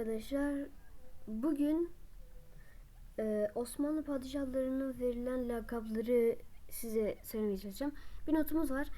arkadaşlar. Bugün e, Osmanlı padişahlarına verilen lakapları size söylemeye çalışacağım. Bir notumuz var.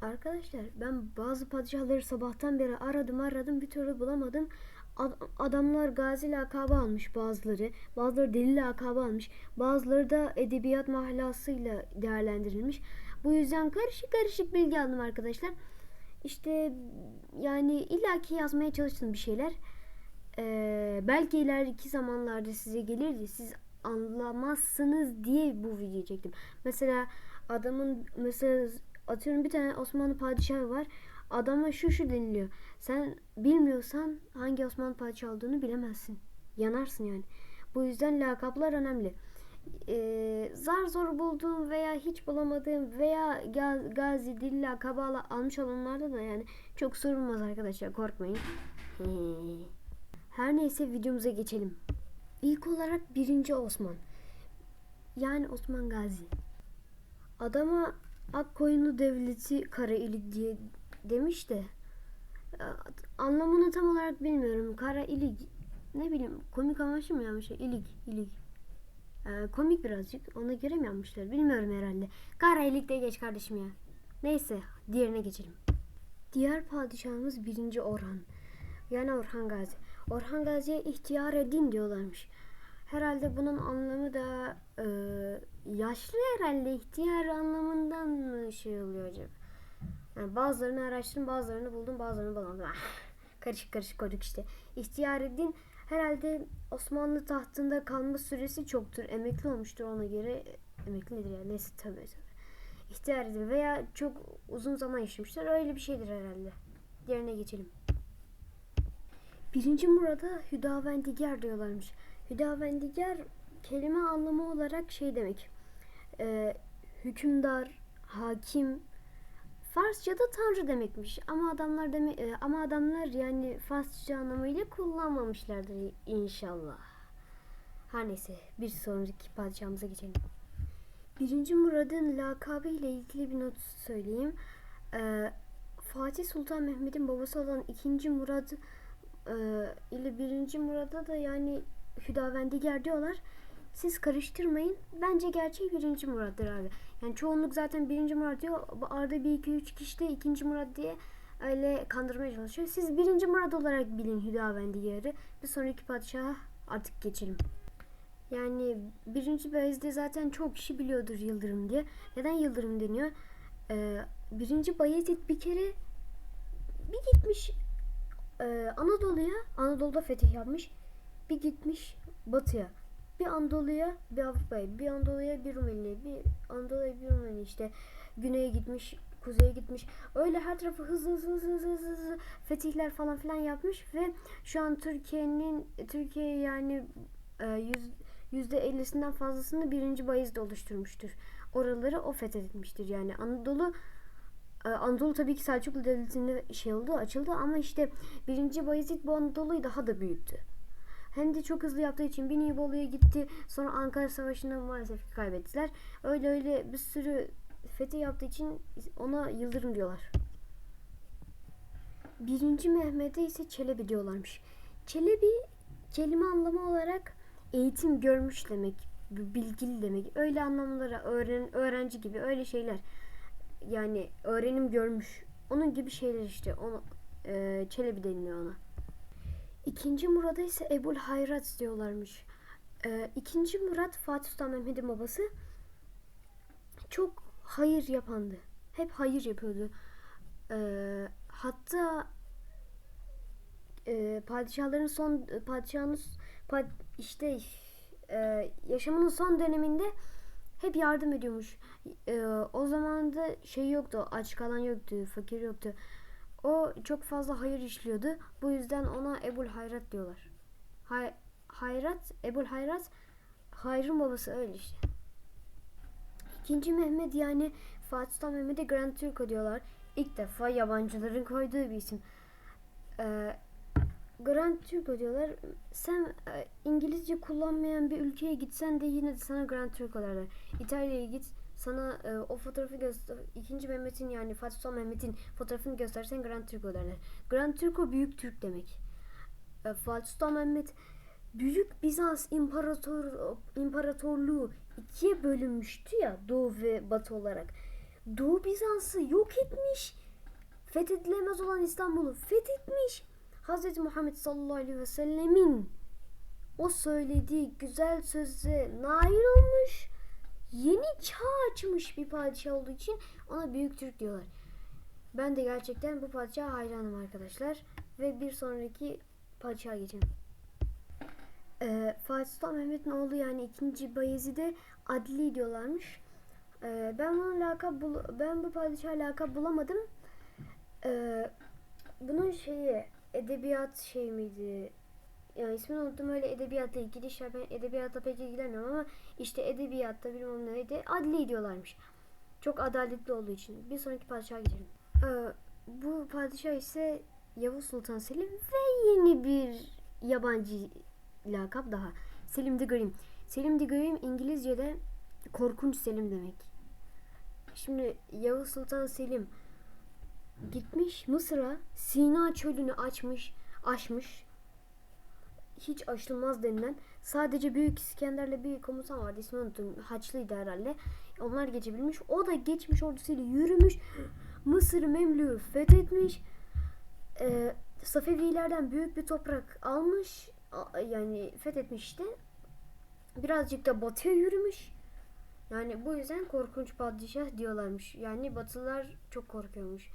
Arkadaşlar ben bazı padişahları sabahtan beri aradım aradım bir türlü bulamadım. Ad- adamlar gazi lakabı almış bazıları. Bazıları deli lakabı almış. Bazıları da edebiyat mahlasıyla değerlendirilmiş. Bu yüzden karışık karışık bilgi aldım arkadaşlar. İşte yani illaki yazmaya çalıştım bir şeyler. Belki ileriki zamanlarda size gelirdi. Siz anlamazsınız diye bu videoyu çektim. Mesela adamın mesela atıyorum bir tane Osmanlı padişahı var. Adama şu şu deniliyor. Sen bilmiyorsan hangi Osmanlı padişahı olduğunu bilemezsin. Yanarsın yani. Bu yüzden lakaplar önemli. Ee, zar zor bulduğum veya hiç bulamadığım veya Gaz- Gazi, Dilla, Kabala almış olanlarda da yani çok sorulmaz arkadaşlar korkmayın. Her neyse videomuza geçelim. İlk olarak birinci Osman. Yani Osman Gazi. Adama Akkoyunlu Devleti Karaili diye demiş de e, anlamını tam olarak bilmiyorum. Kara ilik ne bileyim komik amaçlı mı yapmış? İlik, ilik. Ee, komik birazcık. Ona göre mi yapmışlar? Bilmiyorum herhalde. Kara ilik de geç kardeşim ya. Neyse diğerine geçelim. Diğer padişahımız 1. Orhan. Yani Orhan Gazi. Orhan Gazi'ye ihtiyar edin diyorlarmış. Herhalde bunun anlamı da e, yaşlı herhalde ihtiyar anlamından mı şey oluyor acaba? Yani bazılarını araştırdım, bazılarını buldum, bazılarını bulamadım. Ah, karışık karışık koyduk işte. İhtiyar edin herhalde Osmanlı tahtında kalma süresi çoktur. Emekli olmuştur ona göre. Emekli nedir ya? Neyse tabii tabii. İhtiyar edin veya çok uzun zaman yaşamışlar. Öyle bir şeydir herhalde. Diğerine geçelim. Birinci Murad'a Hüdavendigar diyorlarmış. Hüdavendigar kelime anlamı olarak şey demek. Ee, hükümdar, hakim, Farsça'da tanrı demekmiş. Ama adamlar deme e, ama adamlar yani Farsça anlamıyla kullanmamışlardır inşallah. Her neyse bir sonraki padişahımıza geçelim. Birinci Murad'ın lakabı ile ilgili bir not söyleyeyim. Ee, Fatih Sultan Mehmet'in babası olan ikinci Murad e, ile birinci Murad'a da yani Hüdavendigar diyorlar. Siz karıştırmayın. Bence gerçek birinci Murad'dır abi. Yani çoğunluk zaten birinci Murad diyor. Arada bir iki üç kişi de ikinci Murad diye öyle kandırmaya çalışıyor. Siz birinci Murad olarak bilin Hüdavendigar'ı. Bir sonraki padişaha artık geçelim. Yani birinci Bayezid'i zaten çok kişi biliyordur Yıldırım diye. Neden Yıldırım deniyor? Ee, birinci Bayezid bir kere bir gitmiş e, Anadolu'ya, Anadolu'da fetih yapmış. Bir gitmiş Batı'ya. Bir Anadolu'ya, bir Avrupa'ya, bir Anadolu'ya, bir Rumeli'ye, bir Anadolu'ya, bir Rumeli işte. Güney'e gitmiş, kuzeye gitmiş. Öyle her tarafı hızlı hızlı hızlı hızlı hızlı, hızlı fetihler falan filan yapmış ve şu an Türkiye'nin Türkiye yani e, yüz, yüzde 50'sinden fazlasını birinci Bayezid oluşturmuştur. Oraları o fethetmiştir. Yani Anadolu Anadolu tabii ki Selçuklu Devleti'nde şey oldu, açıldı ama işte birinci Bayezid bu Anadolu'yu daha da büyüttü. Hem de çok hızlı yaptığı için bir Bolu'ya gitti. Sonra Ankara Savaşı'nda maalesef kaybettiler. Öyle öyle bir sürü fethi yaptığı için ona Yıldırım diyorlar. Birinci Mehmet'e ise Çelebi diyorlarmış. Çelebi kelime anlamı olarak eğitim görmüş demek, bilgili demek. Öyle anlamlara öğren, öğrenci gibi öyle şeyler yani öğrenim görmüş. Onun gibi şeyler işte. Onu, e, Çelebi deniliyor ona. İkinci Murad'a ise Ebul Hayrat diyorlarmış. E, ikinci Murat Fatih Sultan Mehmet'in babası çok hayır yapandı. Hep hayır yapıyordu. E, hatta e, padişahların son padişahın pad, işte e, yaşamının son döneminde hep yardım ediyormuş. Ee, o zaman da şey yoktu, aç kalan yoktu, fakir yoktu. O çok fazla hayır işliyordu. Bu yüzden ona Ebul Hayrat diyorlar. Hay Hayrat, Ebul Hayrat, Hayr'ın babası öyle işte. İkinci Mehmet yani Fatih Sultan Mehmet'e Grand Turco diyorlar. İlk defa yabancıların koyduğu bir isim. Ee, Grand Turco diyorlar. Sen e, İngilizce kullanmayan bir ülkeye gitsen de yine de sana Grand Turco derler. İtalya'ya git sana e, o fotoğrafı göster ikinci Mehmet'in yani Fatih Sultan Mehmet'in fotoğrafını göstersen Grand Turco derler. Grand Turco büyük Türk demek. e, Fatih Sultan Mehmet Büyük Bizans İmparator İmparatorluğu ikiye bölünmüştü ya Doğu ve Batı olarak. Doğu Bizans'ı yok etmiş. Fethedilemez olan İstanbul'u fethetmiş. Hz. Muhammed sallallahu aleyhi ve sellemin o söylediği güzel söze nail olmuş. Yeni çağ açmış bir padişah olduğu için ona Büyük Türk diyorlar. Ben de gerçekten bu padişaha hayranım arkadaşlar. Ve bir sonraki padişaha geçelim. Ee, Fatih Sultan Mehmet'in oğlu yani ikinci Bayezid'e Adli diyorlarmış. Ee, ben bunun lakap bul- ben bu padişaha lakap bulamadım. Ee, bunun şeyi edebiyat şey miydi? Yani ismini unuttum öyle edebiyatla ilgili işler. Ben edebiyatla pek ilgilenmiyorum ama işte edebiyatta bilmem neydi. Adli diyorlarmış. Çok adaletli olduğu için. Bir sonraki padişaha geçelim. Ee, bu padişah ise Yavuz Sultan Selim ve yeni bir yabancı lakap daha. Selim the Grim. Selim the Grim İngilizce'de korkunç Selim demek. Şimdi Yavuz Sultan Selim gitmiş Mısır'a Sina çölünü açmış, aşmış. Hiç aşılmaz denilen sadece Büyük İskender'le bir komutan vardı. İsmini unuttum. Haçlıydı herhalde. Onlar geçebilmiş. O da geçmiş ordusuyla yürümüş. Mısır Memlük'ü fethetmiş. Ee, Safevilerden büyük bir toprak almış. Yani fethetmiş işte. Birazcık da batıya yürümüş. Yani bu yüzden korkunç padişah diyorlarmış. Yani batılılar çok korkuyormuş.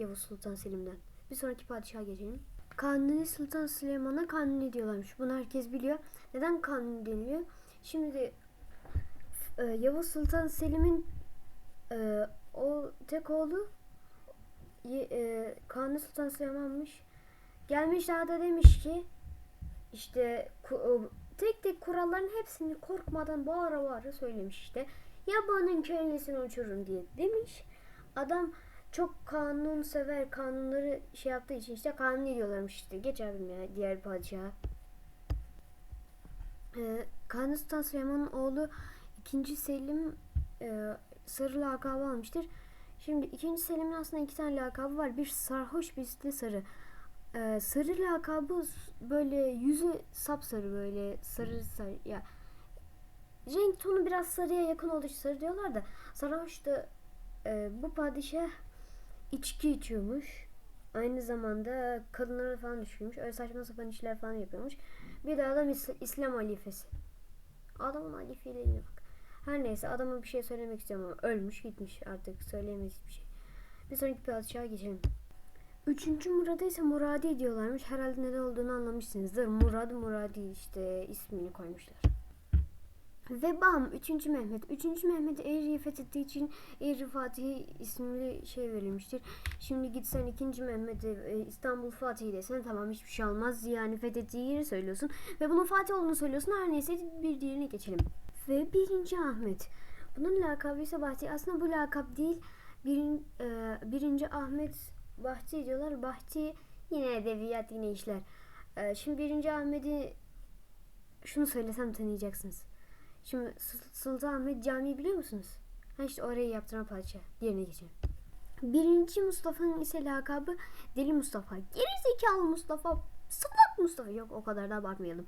Yavuz Sultan Selim'den. Bir sonraki padişaha geçelim. Kanuni Sultan Süleyman'a Kanuni diyorlarmış. Bunu herkes biliyor. Neden Kanuni deniliyor? Şimdi e, Yavuz Sultan Selim'in e, o tek oğlu e, Kanuni Sultan Süleyman'mış. Gelmiş daha da demiş ki işte tek tek kuralların hepsini korkmadan bağıra bağıra söylemiş işte. Yabanın kellesini uçurun diye demiş. Adam çok kanun sever kanunları şey yaptığı için işte kanuni diyorlarmış işte. Geç abim ya diğer padişaha. Ee, Kanuni Sultan Süleyman'ın oğlu 2. Selim e, sarı lakabı almıştır. Şimdi 2. Selim'in aslında iki tane lakabı var. Bir sarhoş birisi de sarı. Ee, sarı lakabı böyle yüzü sapsarı böyle sarı sarı ya renk tonu biraz sarıya yakın olduğu için sarı diyorlar da sarhoş da e, bu padişah içki içiyormuş. Aynı zamanda kadınlara falan düşkünmüş. Öyle saçma sapan işler falan yapıyormuş. Bir de adam İs- İslam halifesi. Adamın halifeliğine bak. Her neyse adama bir şey söylemek istiyorum ama ölmüş gitmiş artık söyleyemeyiz hiçbir şey. Bir sonraki padişaha geçelim. Üçüncü Murad'a ise Muradi diyorlarmış. Herhalde neden olduğunu anlamışsınızdır. Murad Muradi işte ismini koymuşlar. Ve bam 3. Mehmet. 3. Mehmet Eğri'yi fethettiği için Eğri Fatih isimli şey verilmiştir. Şimdi gitsen 2. Mehmet'e İstanbul Fatih desen tamam hiçbir şey olmaz. Yani fethettiği yeri söylüyorsun. Ve bunun Fatih olduğunu söylüyorsun. Her neyse bir diğerine geçelim. Ve 1. Ahmet. Bunun lakabı ise Bahti. Aslında bu lakap değil. Birin, e, birinci Ahmet Bahti diyorlar. Bahti yine edebiyat yine işler. E, şimdi birinci Ahmet'i şunu söylesem tanıyacaksınız. Şimdi Sul- Sultan Ahmet Camii biliyor musunuz? Ha işte orayı yaptıran padişah. Diğerine geçelim. Birinci Mustafa'nın ise lakabı Deli Mustafa. Gerizekalı Mustafa. Salak Mustafa. Yok o kadar da abartmayalım.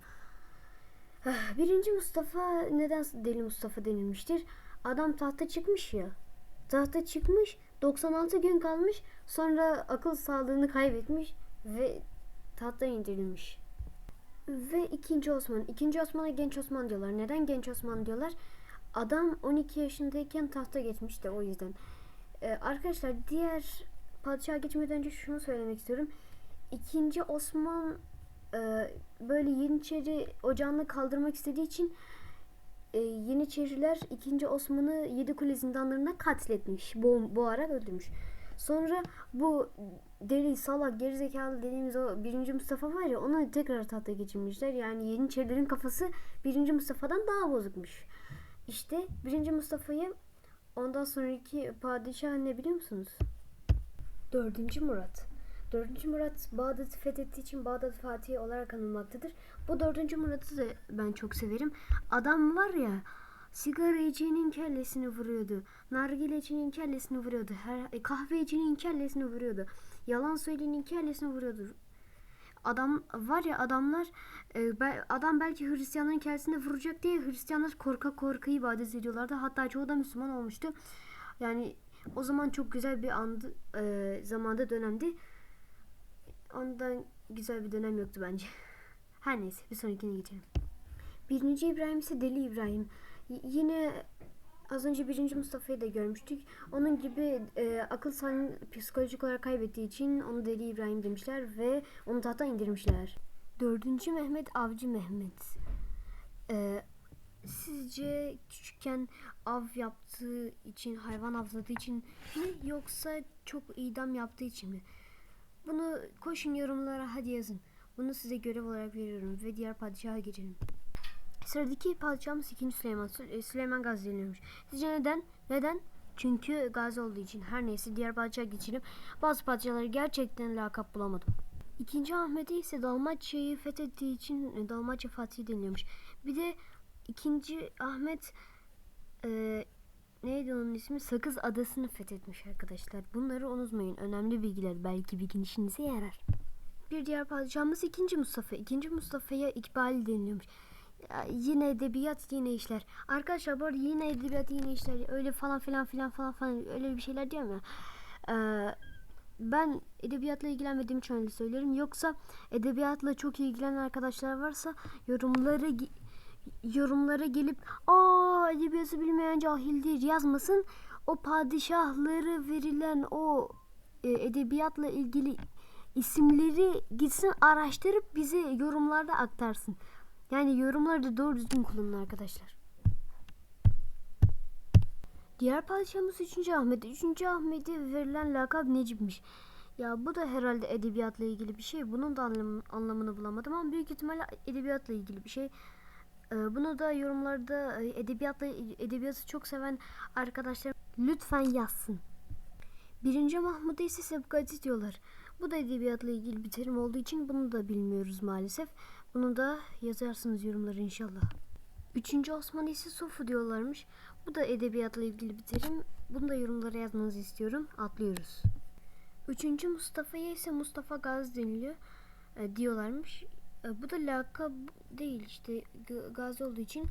Ah, Birinci Mustafa neden Deli Mustafa denilmiştir? Adam tahta çıkmış ya. Tahta çıkmış 96 gün kalmış sonra akıl sağlığını kaybetmiş ve tahttan indirilmiş. Ve ikinci Osman. İkinci Osman'a genç Osman diyorlar. Neden genç Osman diyorlar? Adam 12 yaşındayken tahta geçmiş de o yüzden. Ee, arkadaşlar diğer padişaha geçmeden önce şunu söylemek istiyorum. İkinci Osman e, böyle Yeniçeri ocağını kaldırmak istediği için e, Yeniçeriler ikinci Osman'ı Yedikule zindanlarında katletmiş. Bo boğarak öldürmüş. Sonra bu deli, salak, gerizekalı dediğimiz o birinci Mustafa var ya onu tekrar tahta geçirmişler. Yani Yeniçerilerin kafası birinci Mustafa'dan daha bozukmuş. İşte birinci Mustafa'yı ondan sonraki padişah ne biliyor musunuz? Dördüncü Murat. Dördüncü Murat Bağdat'ı fethettiği için Bağdat Fatihi olarak anılmaktadır. Bu dördüncü Murat'ı da ben çok severim. Adam var ya sigara içenin kellesini vuruyordu. Nargile içenin kellesini vuruyordu. Her, e, kahve içenin kellesini vuruyordu. Yalan söyleyenin kellesini vuruyordu. Adam var ya adamlar e, adam belki Hristiyanların kendisine vuracak diye Hristiyanlar korka korka ibadet ediyorlardı. Hatta çoğu da Müslüman olmuştu. Yani o zaman çok güzel bir andı e, zamanda dönemdi. Ondan güzel bir dönem yoktu bence. Her neyse bir sonrakine geçelim. Birinci İbrahim ise Deli İbrahim. Yine az önce birinci Mustafa'yı da görmüştük. Onun gibi e, akıl sağlığını psikolojik olarak kaybettiği için onu Deli İbrahim demişler ve onu tahttan indirmişler. Dördüncü Mehmet Avcı Mehmet. E, sizce küçükken av yaptığı için, hayvan avladığı için mi yoksa çok idam yaptığı için mi? Bunu koşun yorumlara hadi yazın. Bunu size görev olarak veriyorum ve diğer padişaha geçelim. Sıradaki padişahımız 2. Süleyman. Sü- e, Süleyman Gazi deniliyormuş. Sizce neden? Neden? Çünkü gazi olduğu için. Her neyse diğer padişaha geçelim. Bazı padişahları gerçekten lakap bulamadım. İkinci Ahmet'e ise Dalmaçya'yı fethettiği için e, Dalmaçya Fatih deniliyormuş. Bir de ikinci Ahmet e, neydi onun ismi? Sakız Adası'nı fethetmiş arkadaşlar. Bunları unutmayın. Önemli bilgiler. Belki bir gün işinize yarar. Bir diğer padişahımız 2. Mustafa. 2. Mustafa'ya İkbal deniliyormuş. Yine edebiyat yine işler. Arkadaşlar bu arada yine edebiyat yine işler. Öyle falan filan filan falan falan öyle bir şeyler diyorum ya. Ee, ben edebiyatla ilgilenmediğim için öyle söylüyorum. Yoksa edebiyatla çok ilgilenen arkadaşlar varsa yorumları gi- yorumlara gelip aa edebiyatı bilmeyen cahildir yazmasın. O padişahları verilen o e, edebiyatla ilgili isimleri gitsin araştırıp bize yorumlarda aktarsın. Yani yorumları da doğru düzgün kullanın arkadaşlar. Diğer padişahımız 3. Ahmet. 3. Ahmet'e verilen lakap Necip'miş. Ya bu da herhalde edebiyatla ilgili bir şey. Bunun da anlam- anlamını bulamadım ama büyük ihtimalle edebiyatla ilgili bir şey. Ee, bunu da yorumlarda e, edebiyatla edebiyatı çok seven arkadaşlar lütfen yazsın. Birinci Mahmud'a ise Sebkati diyorlar. Bu da edebiyatla ilgili bir terim olduğu için bunu da bilmiyoruz maalesef. Bunu da yazarsınız yorumlara inşallah. Üçüncü Osman ise Sofu diyorlarmış. Bu da edebiyatla ilgili bir terim. Bunu da yorumlara yazmanızı istiyorum. Atlıyoruz. Üçüncü Mustafa'ya ise Mustafa Gazi deniliyor. e, diyorlarmış. E, bu da lakap değil işte Gazi olduğu için.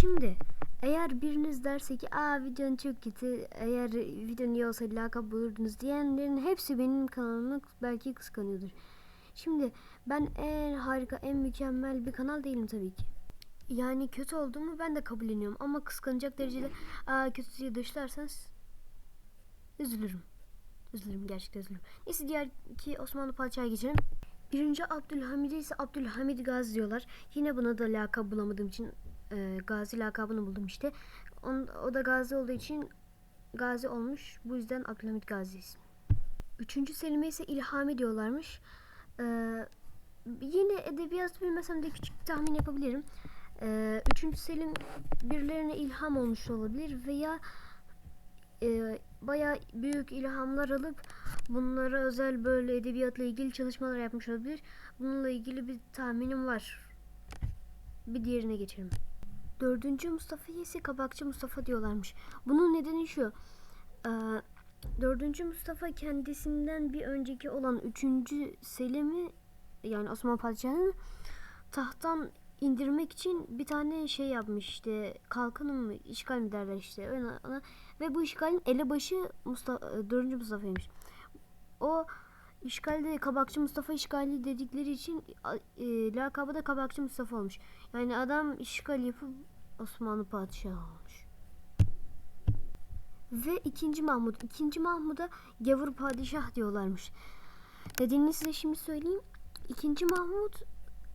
Şimdi eğer biriniz derse ki aa videon çok kötü eğer videon iyi olsaydı lakap bulurdunuz diyenlerin hepsi benim kanalımı belki kıskanıyordur. Şimdi ben en harika en mükemmel bir kanal değilim tabii ki. Yani kötü olduğumu ben de kabulleniyorum ama kıskanacak derecede aa kötü diye dışlarsanız üzülürüm. Üzülürüm gerçekten üzülürüm. Neyse diğer ki Osmanlı padişahı geçelim. Birinci Abdülhamid'e ise Abdülhamid Gazi diyorlar. Yine buna da lakap bulamadığım için e, Gazi lakabını buldum işte. On, o da Gazi olduğu için Gazi olmuş. Bu yüzden Abdülhamid Gazi ismi. Üçüncü Selim'e ise İlhami diyorlarmış. E, yine edebiyat bilmesem de küçük bir tahmin yapabilirim. E, üçüncü Selim birilerine ilham olmuş olabilir veya e, bayağı büyük ilhamlar alıp bunlara özel böyle edebiyatla ilgili çalışmalar yapmış olabilir. Bununla ilgili bir tahminim var. Bir diğerine geçelim. Dördüncü Mustafa ise Kabakçı Mustafa diyorlarmış. Bunun nedeni şu. e, dördüncü Mustafa kendisinden bir önceki olan üçüncü Selim'i yani Osmanlı Padişahı'nı tahttan indirmek için bir tane şey yapmış işte kalkanı mı işgal mi derler işte ona ve bu işgalin elebaşı Mustafa, 4. Mustafa'ymış. O işgalde Kabakçı Mustafa işgali dedikleri için e, lakabı da Kabakçı Mustafa olmuş. Yani adam işgal yapıp Osmanlı padişahı olmuş. Ve ikinci Mahmut. ikinci Mahmud'a gavur padişah diyorlarmış. Nedenini size şimdi söyleyeyim. İkinci Mahmut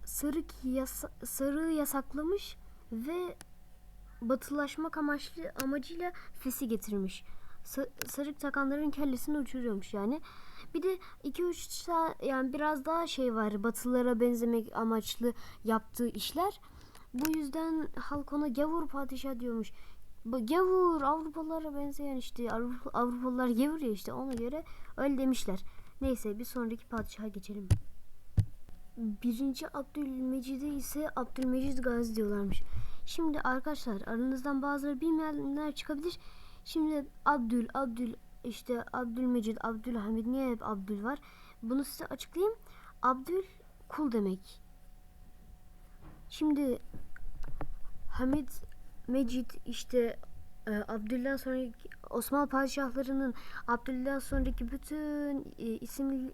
sarık yasa, sarığı yasaklamış ve batılaşmak amaçlı amacıyla fesi getirmiş. Sa- sarık takanların kellesini uçuruyormuş yani. Bir de 2-3 tane yani biraz daha şey var batılılara benzemek amaçlı yaptığı işler. Bu yüzden halk ona gavur padişah diyormuş. Gavur Avrupalılara benzeyen işte Avrupa, Avrupalılar gavur ya işte ona göre öyle demişler. Neyse bir sonraki padişaha geçelim. Birinci Abdülmecid'e ise Abdülmecid Gazi diyorlarmış. Şimdi arkadaşlar aranızdan bazıları bilmeyenler çıkabilir. Şimdi Abdül, Abdül, işte Abdülmecid, Abdülhamid niye hep Abdül var? Bunu size açıklayayım. Abdül kul demek. Şimdi Hamid Mecid işte e, Abdül'den sonraki Osmanlı padişahlarının Abdül'den sonraki bütün e, isim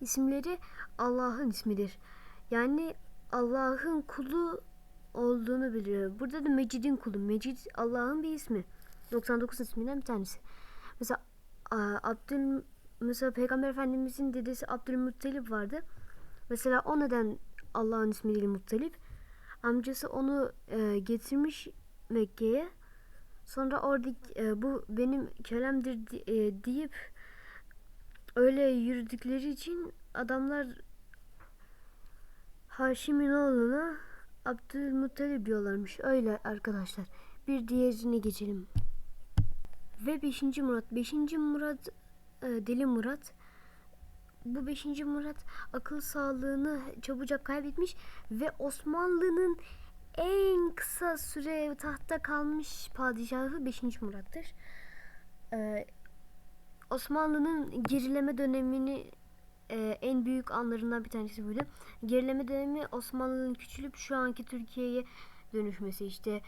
isimleri Allah'ın ismidir. Yani Allah'ın kulu olduğunu biliyor. Burada da Mecid'in kulu. Mecid Allah'ın bir ismi. 99 isminden bir tanesi. Mesela Abdül mesela Peygamber Efendimizin dedesi Abdülmuttalip vardı. Mesela o neden Allah'ın ismi değil Muttalip. Amcası onu e, getirmiş Mekke'ye. Sonra orada e, bu benim kölemdir di- e, deyip öyle yürüdükleri için adamlar Haşim'in oğluna Abdülmuttalip diyorlarmış. Öyle arkadaşlar. Bir diğerine geçelim. Ve 5. Murat. 5. Murat e, Deli Murat. Bu 5. Murat akıl sağlığını çabucak kaybetmiş ve Osmanlı'nın en kısa süre tahtta kalmış padişahı 5. Murat'tır. Ee, Osmanlı'nın gerileme dönemini e, en büyük anlarından bir tanesi buydu. Gerileme dönemi Osmanlı'nın küçülüp şu anki Türkiye'ye dönüşmesi işte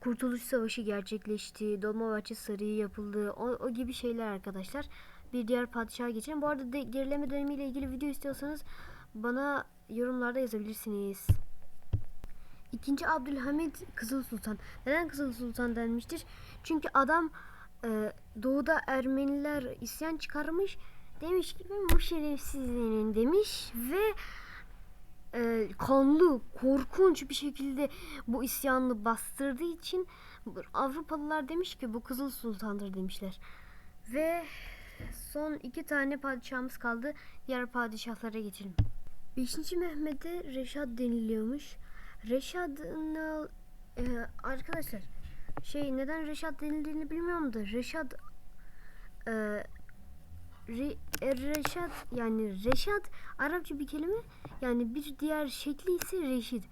Kurtuluş Savaşı gerçekleşti, Dolmabahçe Sarayı yapıldı, o, o gibi şeyler arkadaşlar. Bir diğer padişaha geçelim. Bu arada de, gerileme dönemiyle ilgili video istiyorsanız bana yorumlarda yazabilirsiniz. İkinci Abdülhamid Kızıl Sultan. Neden Kızıl Sultan denmiştir? Çünkü adam e, doğuda Ermeniler isyan çıkarmış. Demiş ki ben bu şerefsizliğinin demiş ve e, kanlı, korkunç bir şekilde bu isyanını bastırdığı için Avrupalılar demiş ki bu Kızıl Sultan'dır demişler. Ve son iki tane padişahımız kaldı. Diğer padişahlara geçelim. Beşinci Mehmet'e Reşat deniliyormuş. Reşad'ın e, arkadaşlar şey neden Reşat denildiğini bilmiyorum da Reşat e, Re, e, Reşat yani Reşat Arapça bir kelime yani bir diğer şekli ise Reşid.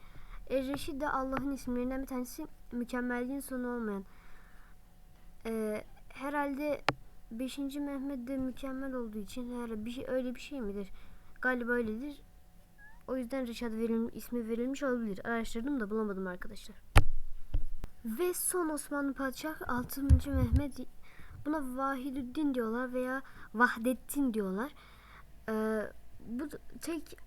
E, Reşid de Allah'ın isimlerinden bir tanesi mükemmelliğin sonu olmayan. E, herhalde 5. Mehmet de mükemmel olduğu için herhalde bir şey, öyle bir şey midir? Galiba öyledir. O yüzden Reşat verim, ismi verilmiş olabilir. Araştırdım da bulamadım arkadaşlar. Ve son Osmanlı padişahı 6. Mehmet buna Vahidüddin diyorlar veya Vahdettin diyorlar. Ee, bu tek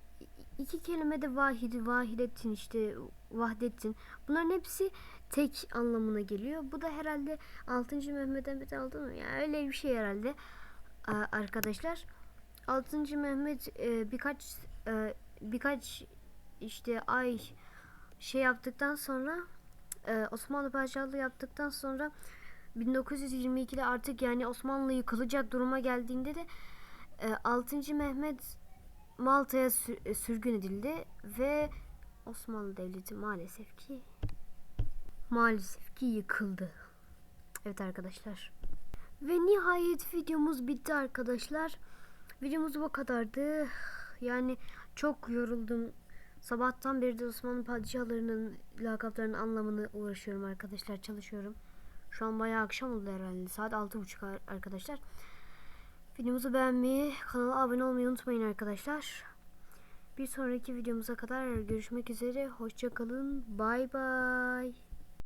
iki kelime de Vahidi, Vahidettin işte Vahdettin. Bunların hepsi tek anlamına geliyor. Bu da herhalde 6. Mehmet'ten bir aldı mı? Yani öyle bir şey herhalde arkadaşlar. 6. Mehmet e, birkaç e, birkaç işte ay şey yaptıktan sonra e, Osmanlı Padişahlığı yaptıktan sonra 1922'de artık yani Osmanlı yıkılacak duruma geldiğinde de e, 6. Mehmet Malta'ya e, sürgün edildi ve Osmanlı Devleti maalesef ki maalesef ki yıkıldı. Evet arkadaşlar. Ve nihayet videomuz bitti arkadaşlar. Videomuz bu kadardı. Yani çok yoruldum. Sabahtan beri de Osmanlı padişahlarının lakaplarının anlamını uğraşıyorum arkadaşlar. Çalışıyorum. Şu an bayağı akşam oldu herhalde. Saat 6.30 ar- arkadaşlar. Videomuzu beğenmeyi, kanala abone olmayı unutmayın arkadaşlar. Bir sonraki videomuza kadar görüşmek üzere. Hoşçakalın. Bay bay.